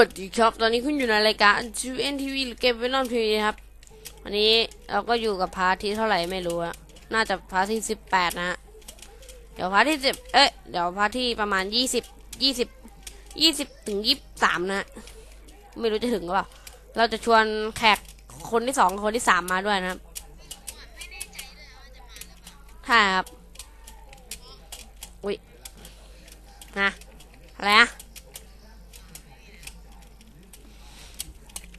วัสดีครับตอนนี้คุณอยู่ในรายการ GNTV หรือเกมเวนอมทีวีครับ วันนี้เราก็อยู่กับพาร์ทที่เท่าไหร่ไม่รู้อะน่าจะพาร์ทที่สิบแปดนะฮะ เดี๋ยวพาร์ทที่สิบเอ้ย เดี๋ยวพาร์ทที่ประมาณยี่สิบยี่สิบยี่สิบถึงยี่สิบสามนะ ไม่รู้จะถึงหรือเปล่า เราจะชวนแขกคนที่สองคนที่สามมาด้วยนะครับใช่ครับ อุ้ยนะอะไรอะ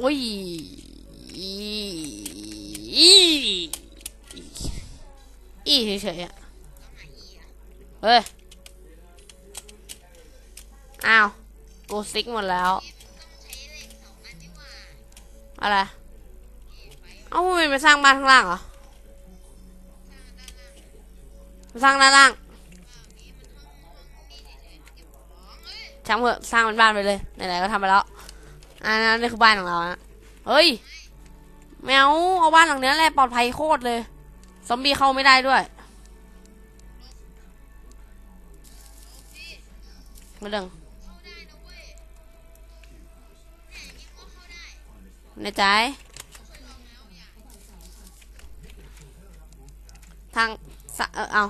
อุ้ยอีอีเฉยๆอะเฮ้ย อ้าวกูซิกหมดแล้ว อะไร เอ้ามันไปสร้างบ้านข้างล่างเหรอ สร้างด้านล่างช่างเถอะสร้างเป็นบ้านไปเลยไหนๆก็ทำไปแล้ว อันนั้นนี่คือบ้านของเรานะเฮ้ย แมวเอาบ้านหลังเนี้ยแหละปลอดภัยโคตรเลย ซอมบี้เข้าไม่ได้ด้วยมาดึงในใจ ทางสะเออเอา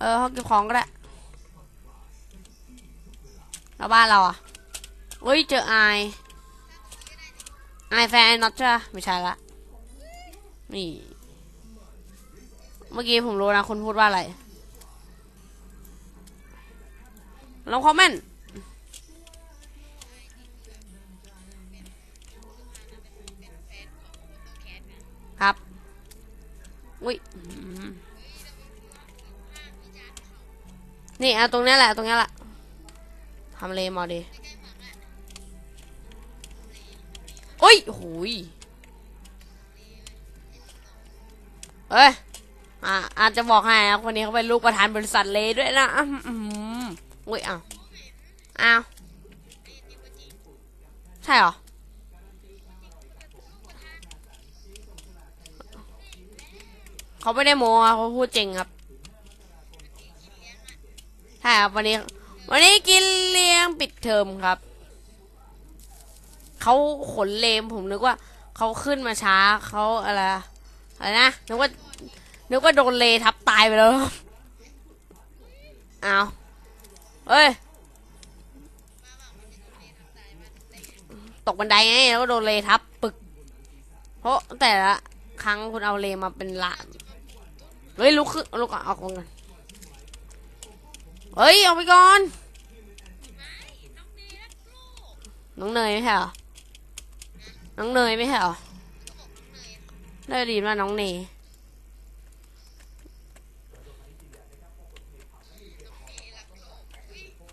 เออเขาเก็บของก็ได้ แล้วบ้านเราอะเฮ้ยเจอไอไอแฟนน็อตใช่ปะไม่ใช่ละนี่ เมื่อกี้ผมรู้นะคุณพูดว่าอะไรลองคอมเมนต์ครับ อุ้ย นี่เอาตรงนี้แหละ ตรงนี้แหละ ทำเลมาดิโอ้ยโหูยเอ้ยอ่าอาจจะบอกให้นะคนนี้เขาเป็นลูกประธานบริษัทเลด้วยนะอืมอุ้ยอ้าวอ้าวใช่เหรอเขาไม่ได้โม้อะเขาพูดจริงครับใช่ครับวันนี้ วันนี้กินเลี้ยงปิดเทอมครับ เขาขนเลมผมนึกว่าเขาขึ้นมาช้าเขาอะไรอะไรนะนึกว่านึกว่าโดนเลทับตายไปแล้วเอาเอ้ย ตกบันไดไงแล้วก็โดนเลทับปึก เพราะแต่ละครั้งคุณเอาเลมาเป็นละเฮ้ยลุกขึ้นลุกก่อนเอากัน เฮ้ยออกไปก่อน น้องเนยไม่ใช่เหรอ น้องเนยไม่ใช่เหรอได้ดีมาน้องเนย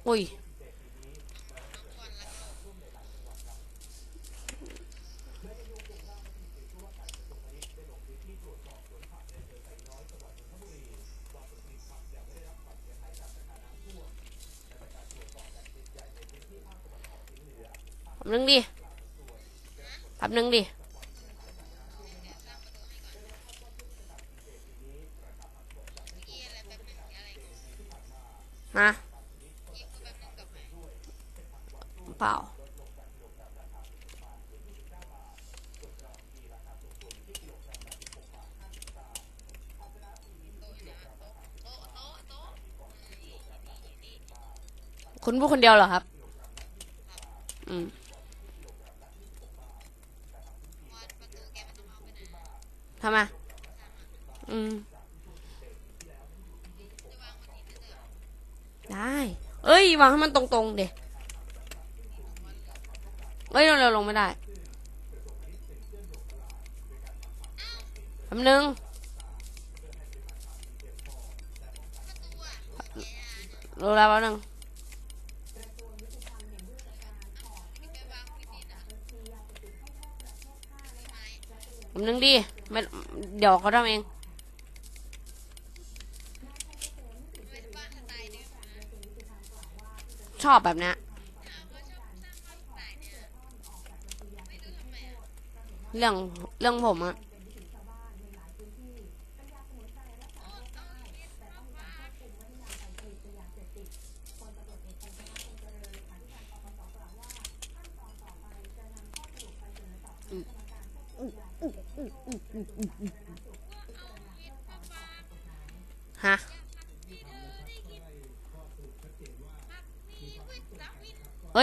อุ้ย บนึงดิแป๊บนึงดิฮะเปล่า คุณพูดคนเดียวเหรอครับ อืม ทำไม อืม ได้ เอ้ยวางให้มันตรงๆเดี๋ยเอ้ยเราลงไม่ได้แป๊บนึงรู้แล้วแป๊บนึงแป๊บนึงดิไม่เดี๋ยวเขาทำเอง ชอบแบบนี้เรื่องเรื่องผมอะอืมอืมอืมอืมอืมอืม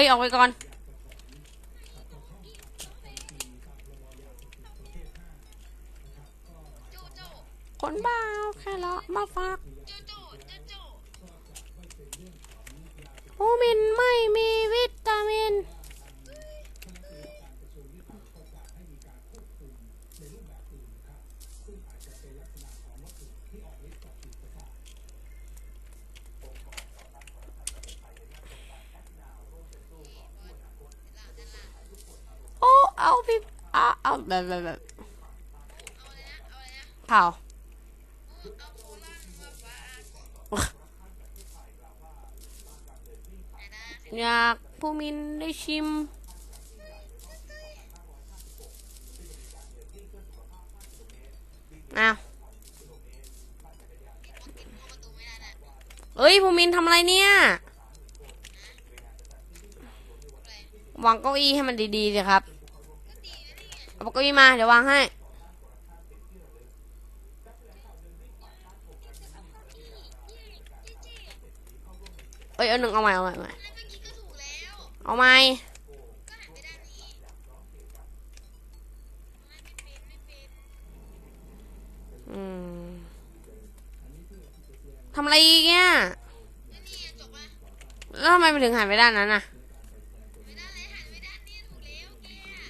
เฮ้ย ออกไปก่อน คนบ้าเอาแค่เลาะมาฝากผู้มินไม่มีวิตามินอ เอาพี่เอาเอา แบบแบบแบบเผาอยากผู้มินได้ชิม อ้าว เอ้ยภูมินทำอะไรเนี่ย วางเก้าอี้ให้มันดีๆสิครับ เอาเก้าอี้มา เดี๋ยววางให้ เอ้ยเอาหนึ่งเอาใหม่เอาใหม่เอาใหม่เอาใหม่ทำอะไรอีกเนี่ยแล้วทำไมมันถึงหันไปด้านนั้นน่ะ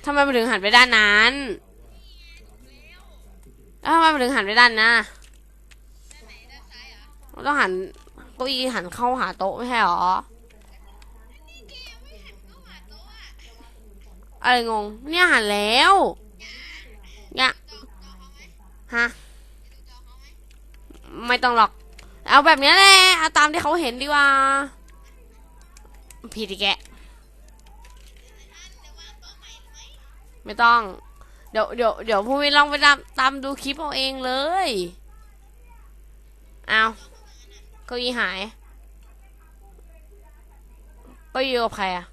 ทำไมมันถึงหันไปด้านนั้นทำไมมันถึงหันไปด้านน้ามันต้องหันเก้าอี้หันเข้าหาโต๊ะไม่ใช่หรออะไรงง เนี่ยหันแล้วเนี่ยฮะไม่ต้องหรอก เอาแบบนี้แหละ เอาตามที่เขาเห็นดีกว่า ผิดอีกแก ไม่ต้อง เดี๋ยวเดี๋ยวเดี๋ยวพวกพี่ลองไปตามตามดูคลิปเอาเองเลย เอาเก้าอี้หายก็อยู่กับใครอะ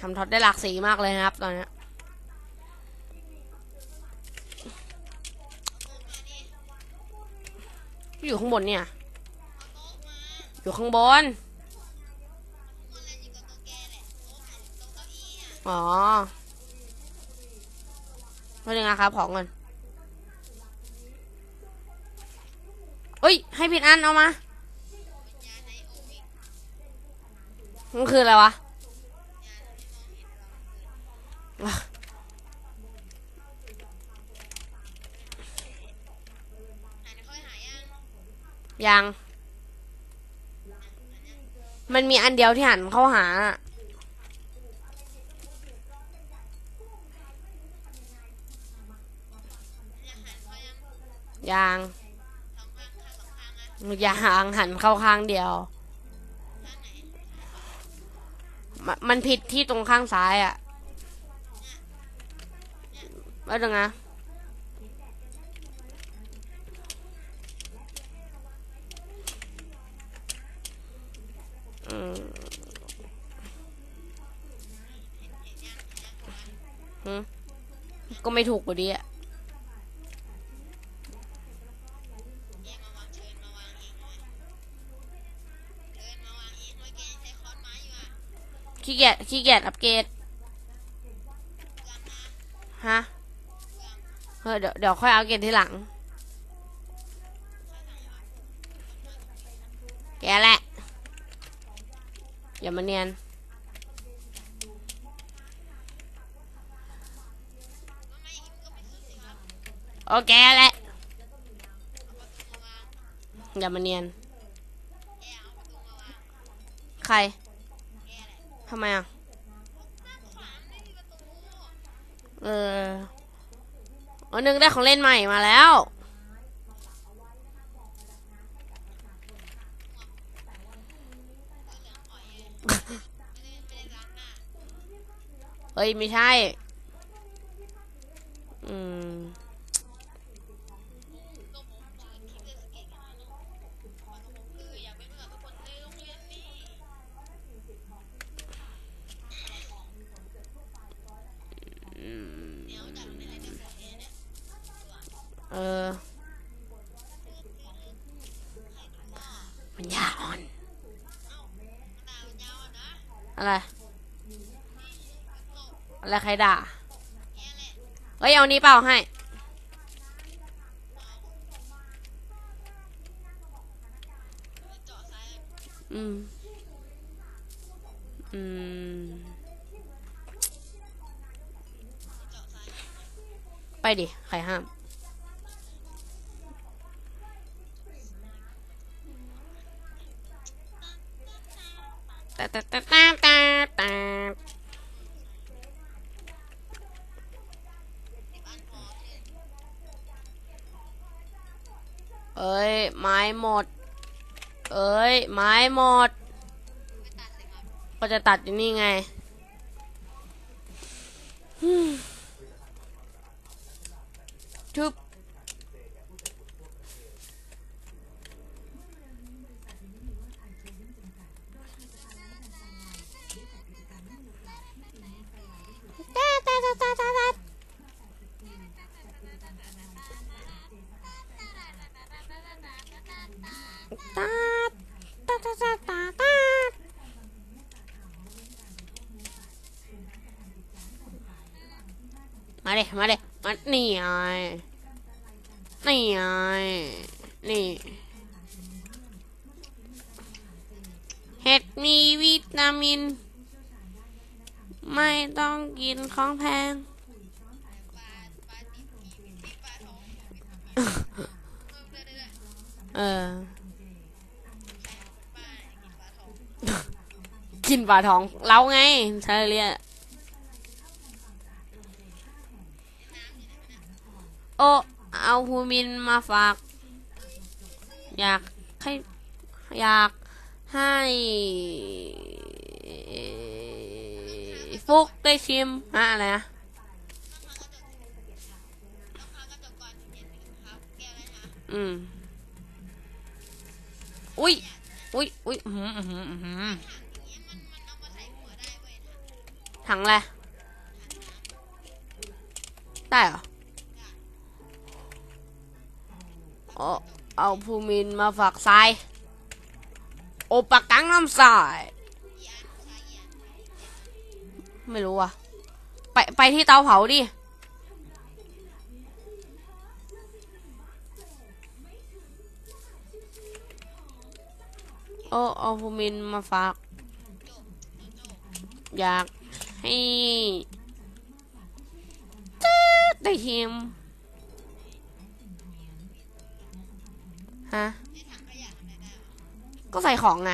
ทำท็อตได้หลากสีมากเลยนะครับตอนนี้อยู่ข้างบนเนี่ย อยู่ข้างบน อ๋อไม่เป็นไงครับ ของเงินเอ้ย ให้ผิดอันเอามามันคืออะไรวะอะยัง มันมีอันเดียวที่หันเข้าหาอะยังยังหันเข้าข้างเดียวม,มันผิดที่ตรงข้างซ้ายอะแล้วดึงนะอืมหืม ก็ไม่ถูกอยู่ดีอะขี้เกียจขี้เกียจอัปเกรดฮะเออเดี๋ยวเดี๋ยวค่อยอัปเกรดทีหลัง แกแหละ อย่ามาเนียน โอเคแหละ อย่ามาเนียน ใคร ทำไมอะ เออวันหนึ่งได้ของเล่นใหม่มาแล้ว เฮ้ยไม่ใช่ อืม เญาอ่อน อะไร อะไรใครด่าเฮ้ยเอานี้เปล่าให้ อืม อืม ไปดิ ใครห้าม แตาตาตาตาตาตาเอ้ย ไม้หมด เอ้ย ไม้หมด ก็จะตัดอยู่นี่ไง มาเด็มาเด็มานี่ไงนี่ไงนี่เห็ดมีวิตามิน ไม่ต้องกินของแพง เออ กินปลาทองเราไงเชอเรีย โอ้เอาฮูมินมาฝาก อยากให้อยากให้ฟุกได้ชิมฮะอะไรนะอืม อุ้ย อุ้ย อุ้ยอื้อหืออื้อหืออื้อหือถังอะไรได้เหรอ โอ้เอาภูมินมาฝากทรายโอปะกังน้ำทรายไม่รู้อะ ไปไปที่เตาเผาดิ โอ้เอาภูมินมาฝาก อยากให้ตืดได้ชิม ฮะก็ใส่ของไง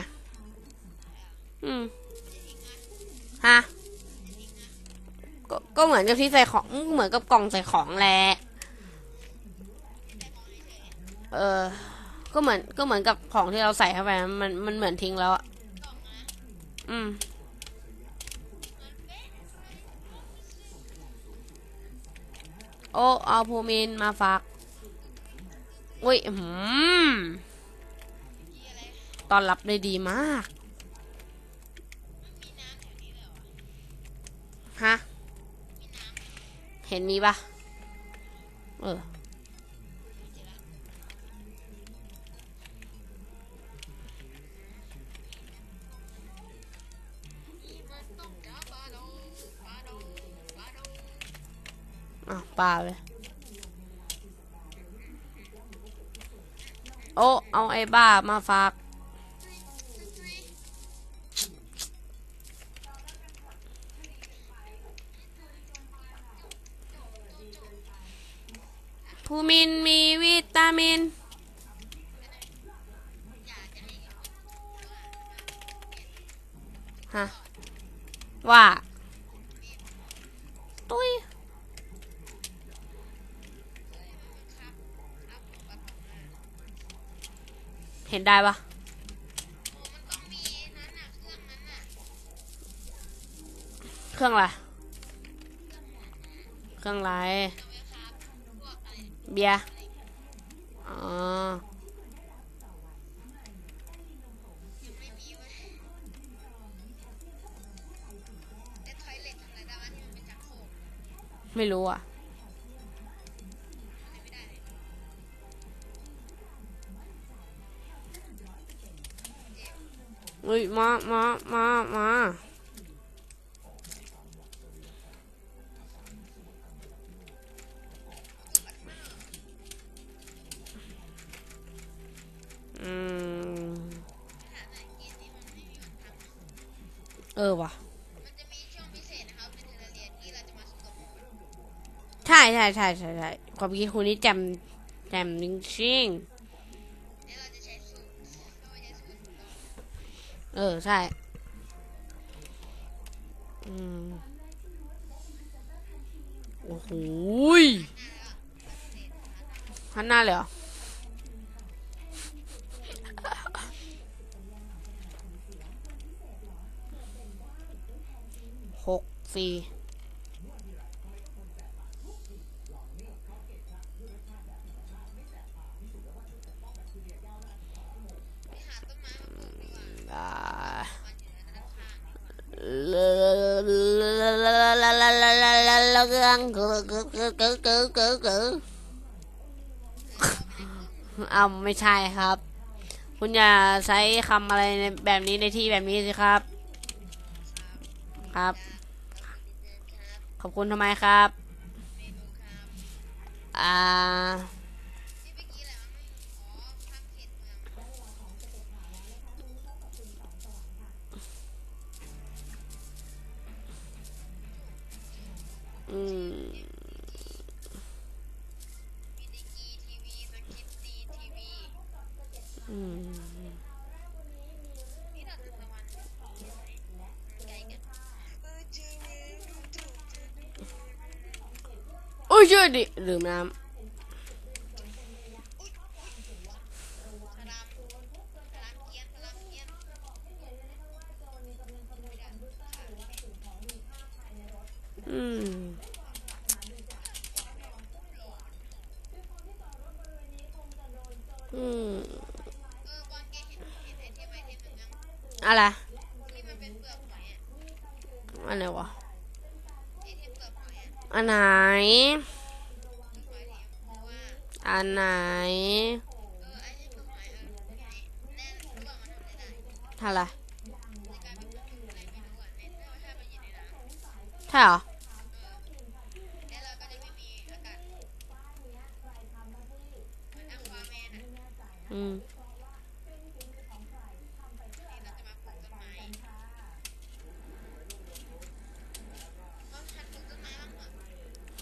อืมฮะก็ก็เหมือนกับที่ใส่ของเหมือนกับกล่องใส่ของแหละเออ ก็เหมือนก็เหมือนกับของที่เราใส่เข้าไป มันมันเหมือนทิ้งแล้วอะอืมโอ้เอาภูมินมาฝาก อุ้ยอื้อหืมตอนรับได้ดีมาก ฮะ เห็นมีปะเอออ้าวปลาเลย โอ้เอาไอ้บ้ามาฝาก ภูมินมีวิตามินฮะว่า ตุ้ย เห็นได้ปะเครื่องอะไร เครื่องอะไร เบียร์อ๋อไม่รู้อะ เฮ้ยมามามามาอืมเออว่ะมันจะมีช่วงพิเศษนะครับในเทอร์เรียนที่เราจะมาสู้กับหมูใช่ใช่ใช่ใช่ใช่ความคิดคุณนี่แจ่มแจ่มจริงแเออ ใช่ อืม โอ้โหยพันหน้าเลยเหรอ หกสี่ ไปหาต้นไม้มาปลูกดีกว่า อ่า มันอยู่ในด้านข้าง เเกือเกือเกือเกือเกือเกือเกือเอาไม่ใช่ครับ คุณอย่าใช้คำอะไรในแบบนี้ในที่แบบนี้สิครับ ครับ ขอบคุณทำไมครับอ่าที่เอืมนี่เราทำ อะไรอันเป็นเปลือกหอยอะอันไหนวะอันไหนอกหอยเทมเพราะว่าอันไหนออไอเทมเปลือก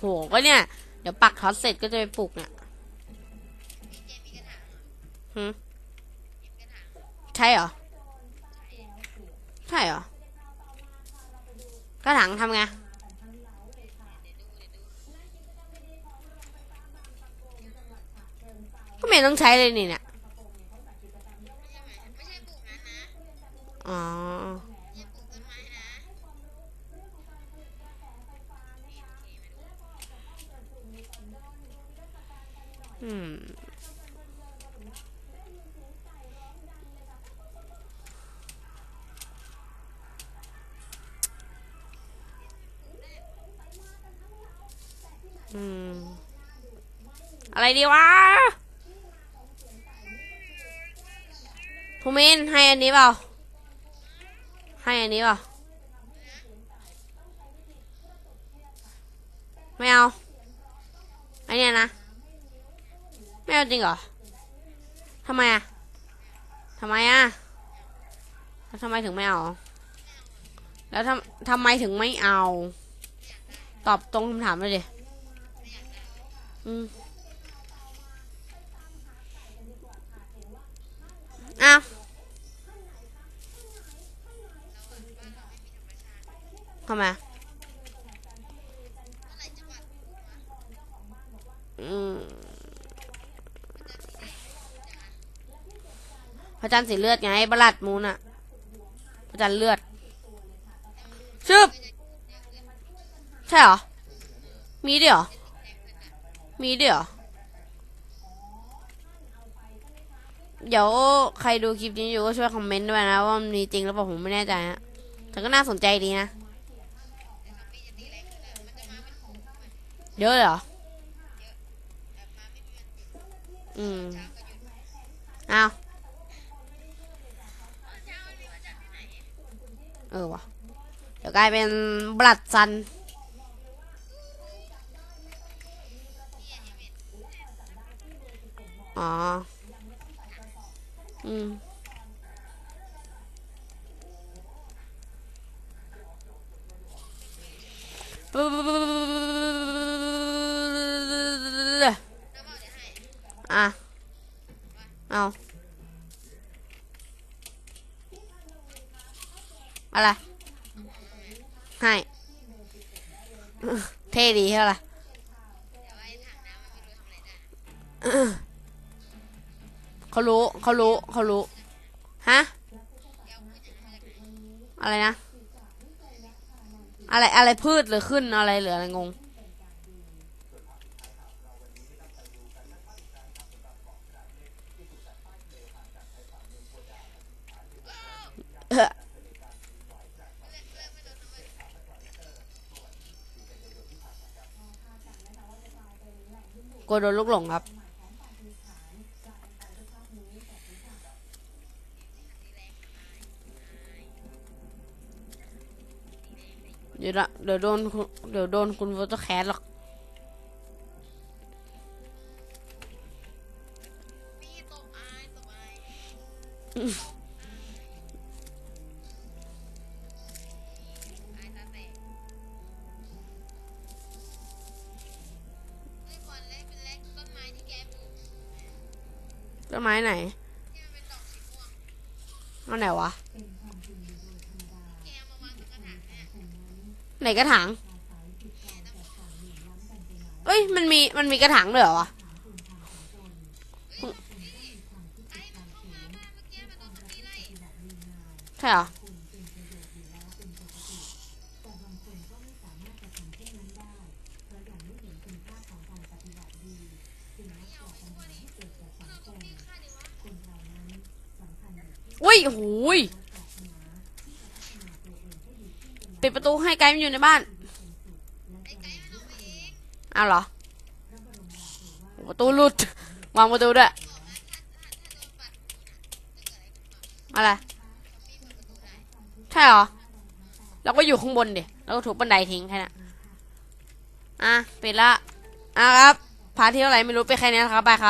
โหก็เนี่ย เดี๋ยวปักท็อตเสร็จก็จะไปปลูกเนี่ยหืมใช่เหรอ ใช่เหรอ กระถางทำไงก็ไม่ต้องใช้เลยนี่เนี่ย อืมอืมอะไรดีวะภูมินให้อันนี้เปล่า ให้อันนี้เปล่า ไม่เอา อันเนี้ยนะ ไม่เอา จริงเหรอทำไมอะทำไมอะแล้วทำไมถึงไม่เอา แล้วทำทำไมถึงไม่เอา ตอบตรงคำถามเลยดิอืมอ้าวทำไมอืม พระจันทร์สีเลือดไงบลัดมูนอะพระจันทร์เลือดชึบใช่เหรอ มีด้วยเหรอมีด้วยเหรอเดี๋ยวใครดูคลิปนี้อยู่ก็ช่วยคอมเมนต์ด้วยนะ ว่ามันมีจริงหรือเปล่าผมไม่แน่ใจฮะแต่ก็น่าสนใจดีนะ เยอะเลยเหรอ อืม อ้าว เช้าวันนี้มาจาก เออวะเดี๋ยวกลายเป็นบลัดซัน อ๋อ อืมอะ เอา อะไร ให้ เท่ดีใช่ไหมเขารู้เขารู้เขารู้ ฮะ อะไรนะ อะไรอะไรพืชหรือขึ้นอะไรเหลืออะไรงง กลัวโดนลูกหลงครับ เดี๋ยวละเดี๋ยวโดน เดี๋ยวโดนคุณโฟโต้แคสหรอก นกระถางเอ้ยมันมีมันมีกระถางด้วยเหรอวะใช่เหรออุ้ยโหูยปิ ดประตูให้ไกด์มันอยู่ในบ้านเอาเหรอ ประตูหลุด วางประตูด้วย อะไร ใช่เหรอ เราก็อยู่ข้างบนดิแล้วก็ถูกบันไดทิ้งแค่นั้นอะปิดละอะครับพาร์ทที่เท่าไหร่ไม่รู้ไปแค่นี้นะครับบายครับ